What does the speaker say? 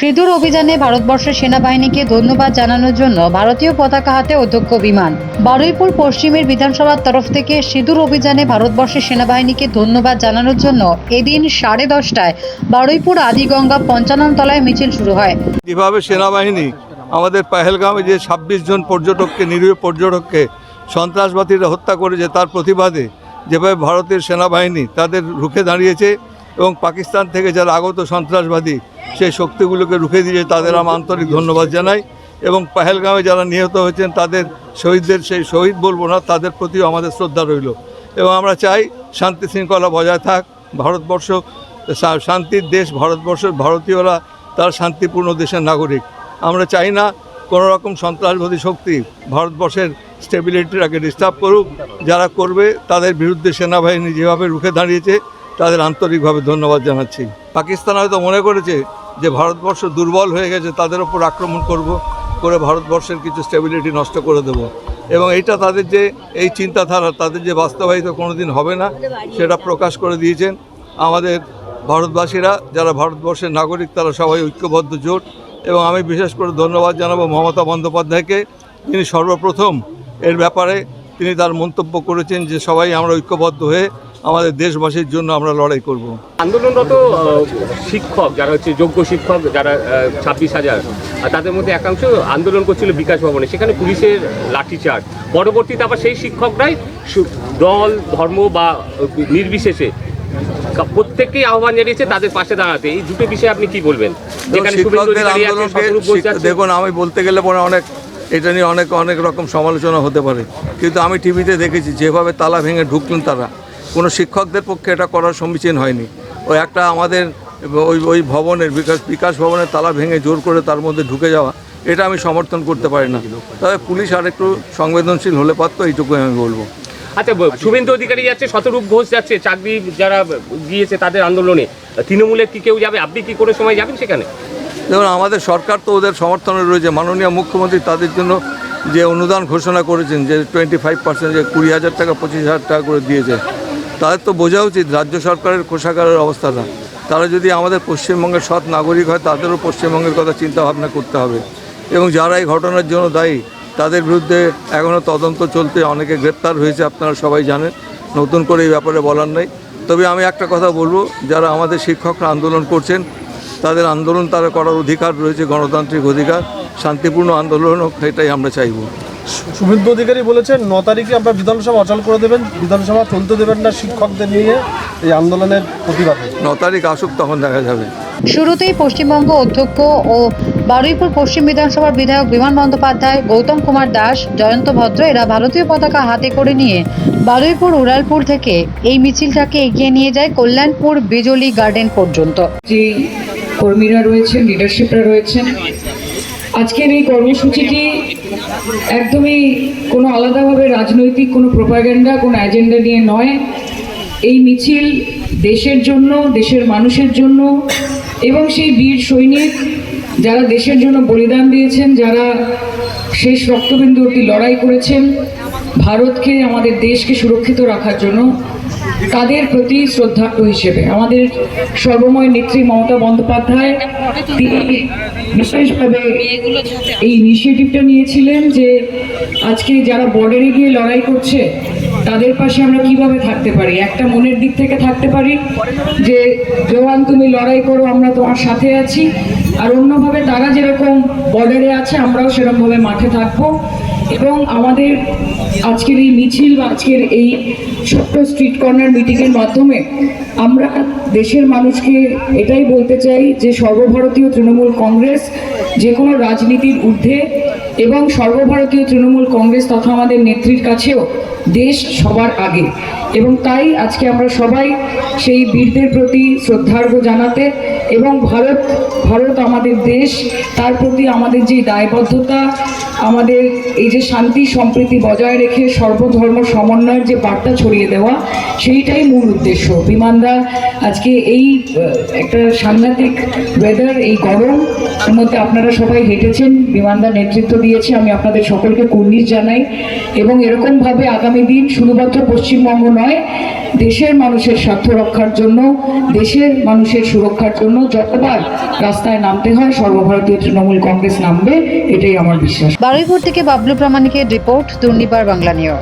সিঁদুর অভিযানে ভারতবর্ষের সেনাবাহিনীকে ধন্যবাদ জানানোর জন্য ভারতীয় পতাকা হাতে অধ্যক্ষ বিমান। বারুইপুর পশ্চিমের বিধানসভার তরফ থেকে সিঁদুর অভিযানে ভারতবর্ষের সেনাবাহিনীকে ধন্যবাদ জানানোর জন্য এদিন সাড়ে দশটায় বারুইপুর আদিগঙ্গা পঞ্চানন তলায় মিছিল শুরু হয়। কীভাবে সেনাবাহিনী আমাদের পেহেলগামে যে ছাব্বিশ জন পর্যটককে, নিরীহ পর্যটককে, সন্ত্রাসবাদীরা হত্যা করেছে, তার প্রতিবাদে যেভাবে ভারতের সেনাবাহিনী তাদের রুখে দাঁড়িয়েছে এবং পাকিস্তান থেকে যারা আগত সন্ত্রাসবাদী, সেই শক্তিগুলোকে রুখে দিয়েছে তাদের আমি আন্তরিক ধন্যবাদ জানাই এবং পেহেলগামে যারা নিহত হয়েছেন, তাদের শহীদদের সেই শহীদ বলব না, তাদের প্রতিও আমাদের শ্রদ্ধা রইল। এবং আমরা চাই শান্তি শৃঙ্খলা বজায় থাক, ভারতবর্ষ শান্তির দেশ ভারতবর্ষের ভারতীয়রা তারা শান্তিপূর্ণ দেশের নাগরিক। আমরা চাই না কোনো রকম সন্ত্রাসবাদী শক্তি ভারতবর্ষের স্টেবিলিটিটাকে ডিস্টার্ব করুক, যারা করবে তাদের বিরুদ্ধে সেনাবাহিনী যেভাবে রুখে দাঁড়িয়েছে তাদের আন্তরিকভাবে ধন্যবাদ জানাচ্ছি। পাকিস্তান হয়তো মনে করেছে যে ভারতবর্ষ দুর্বল হয়ে গেছে, তাদের ওপর আক্রমণ করব, করে ভারতবর্ষের কিছু স্টেবিলিটি নষ্ট করে দেব। এবং এইটা তাদের যে, এই চিন্তাধারা তাদের যে বাস্তবায়িত কোনো দিন হবে না, সেটা প্রকাশ করে দিয়েছেন আমাদের ভারতবাসীরা, যারা ভারতবর্ষের নাগরিক, তারা সবাই ঐক্যবদ্ধ জোট। এবং আমি বিশেষ করে ধন্যবাদ জানাব মমতা বন্দ্যোপাধ্যায়কে, তিনি সর্বপ্রথম এর ব্যাপারে তিনি তার মন্তব্য করেছেন যে সবাই আমরা ঐক্যবদ্ধ হয়ে আমাদের দেশবাসীর জন্য আমরা লড়াই করব। আন্দোলনরত শিক্ষক যারা হচ্ছে যোগ্য শিক্ষক যারা ছাব্বিশ হাজার আর তাদের মধ্যে একাংশ আন্দোলন করছিল বিকাশ ভবনে। সেখানে পুলিশের লাঠিচার্জ। পরবর্তীতে আবার সেই শিক্ষকরাই দল ধর্ম বা নির্বিশেষে প্রত্যেককেই আহ্বান জানিয়েছে তাদের পাশে দাঁড়াতে। এই দুটো বিষয়ে আপনি কি বলবেন। দেখুন আমি বলতে গেলে পরে অনেক এটা নিয়ে অনেক অনেক রকম সমালোচনা হতে পারে। কিন্তু আমি টিভিতে দেখেছি যেভাবে তালা ভেঙে ঢুকলেন তারা। কোনো শিক্ষকদের পক্ষে এটা করার সমীচীন হয়নি। ওই একটা আমাদের ওই ওই ভবনের বিকাশ বিকাশ ভবনের তালা ভেঙে জোর করে তার মধ্যে ঢুকে যাওয়া এটা আমি সমর্থন করতে পারি না। তবে পুলিশ আর একটু সংবেদনশীল হলে পারতো এইটুকুই আমি বলব। আচ্ছা শুভেন্দু অধিকারী যাচ্ছে শতরূপ ঘোষ যাচ্ছে চাকরি যারা গিয়েছে তাদের আন্দোলনে তৃণমূলের কি কেউ যাবে? আপনি কি করে সময় যাবেন সেখানে? যেমন আমাদের সরকার তো ওদের সমর্থনে রয়েছে। মাননীয় মুখ্যমন্ত্রী তাদের জন্য যে অনুদান ঘোষণা করেছেন যে টোয়েন্টি ফাইভ পার্সেন্ট যে কুড়ি হাজার টাকা পঁচিশ হাজার টাকা করে দিয়েছে তাদের তো বোঝা উচিত রাজ্য সরকারের কোষাগারের অবস্থাটা। তারা যদি আমাদের পশ্চিমবঙ্গের সৎ নাগরিক হয়, তাদেরও পশ্চিমবঙ্গের কথা চিন্তা ভাবনা করতে হবে। এবং যারা এই ঘটনার জন্য দায়ী, তাদের বিরুদ্ধে এখনও তদন্ত চলতে অনেকে গ্রেপ্তার হয়েছে, আপনারা সবাই জানেন। নতুন করে এই ব্যাপারে বলার নেই। তবে আমি একটা কথা বলব, যারা আমাদের শিক্ষকরা আন্দোলন করছেন, তাদের আন্দোলন তারা করার অধিকার রয়েছে, গণতান্ত্রিক অধিকার। শান্তিপূর্ণ আন্দোলন হোক এটাই আমরা চাইব। শুভেন্দু অধিকারী বলেছেন ন তারিখে আমরা বিধানসভা অচল করে দেবেন বিধানসভা চলতে দেবেন না শিক্ষকদের নিয়ে এই আন্দোলনের প্রতিবাদে। ন তারিখ আসুক তখন দেখা যাবে। শুরুতেই পশ্চিমবঙ্গ অধ্যক্ষ ও বারুইপুর পশ্চিম বিধানসভার বিধায়ক বিমান বন্দ্যোপাধ্যায় গৌতম কুমার দাস জয়ন্ত ভদ্র এরা ভারতীয় পতাকা হাতে করে নিয়ে বারুইপুর উড়ালপুর থেকে এই মিছিলটাকে এগিয়ে নিয়ে যায় কল্যাণপুর বিজলি গার্ডেন পর্যন্ত। যে কর্মীরা রয়েছেন লিডারশিপরা রয়েছেন আজকের এই কর্মসূচিটি একদমই কোনো আলাদাভাবে রাজনৈতিক, কোনো প্রোপাগ্যান্ডা কোনো অ্যাজেন্ডা নিয়ে নয়। এই মিছিল দেশের জন্য, দেশের মানুষের জন্য এবং সেই বীর সৈনিক যারা দেশের জন্য বলিদান দিয়েছেন, যারা শেষ রক্তবিন্দু অব্দি লড়াই করেছেন, ভারতকে, আমাদের দেশকে সুরক্ষিত রাখার জন্য তাদের প্রতি শ্রদ্ধার্ঘ হিসেবে। আমাদের সর্বময় নেত্রী মমতা বন্দ্যোপাধ্যায়, তিনি বিশেষভাবে এই ইনিশিয়েটিভটা নিয়েছিলেন যে, আজকে যারা বর্ডারে গিয়ে লড়াই করছে, তাদের পাশে আমরা কীভাবে থাকতে পারি? একটা মনের দিক থেকে থাকতে পারি যে, জওয়ান, তুমি লড়াই করো, আমরা তোমার সাথে আছি। আর অন্যভাবে তারা যেরকম বর্ডারে আছে, আমরাও সেরকমভাবে মাঠে থাকব। এবং আমাদের আজকের এই মিছিল বা আজকের এই ছোট্ট স্ট্রিট কর্নার মিটিংয়ের মাধ্যমে আমরা দেশের মানুষকে এটাই বলতে চাই যে সর্বভারতীয় তৃণমূল কংগ্রেস যে কোনো রাজনীতির ঊর্ধ্বে এবং সর্বভারতীয় তৃণমূল কংগ্রেস তথা আমাদের নেত্রীর কাছেও দেশ সবার আগে। এবং তাই আজকে আমরা সবাই সেই বীরদের প্রতি শ্রদ্ধার্ঘ জানাতে এবং ভারত ভারত আমাদের দেশ, তার প্রতি আমাদের যে দায়বদ্ধতা, আমাদের এই যে শান্তি সম্প্রীতি বজায় রেখে সর্বধর্ম সমন্বয়ের যে বার্তা ছড়িয়ে দেওয়া, সেইটাই মূল উদ্দেশ্য। বিমানদা আজকে এই একটা সাংঘাতিক ওয়েদার এই গরম, এর মধ্যে আপনারা সবাই হেঁটেছেন বিমানদার নেতৃত্ব দিয়েছে, আমি আপনাদের সকলকে কুর্নিশ জানাই। এবং এরকমভাবে আগামী দিন শুধুমাত্র পশ্চিমবঙ্গ নয়, দেশের মানুষের স্বার্থ রক্ষার জন্য, দেশের মানুষের সুরক্ষার জন্য যতবার রাস্তায় নামতে হয়, সর্বভারতীয় তৃণমূল কংগ্রেস নামবে, এটাই আমার বিশ্বাস। বারুইপুর থেকে বাবলু প্রামাণিকের রিপোর্ট, দুর্নিবার বাংলা নিউজ।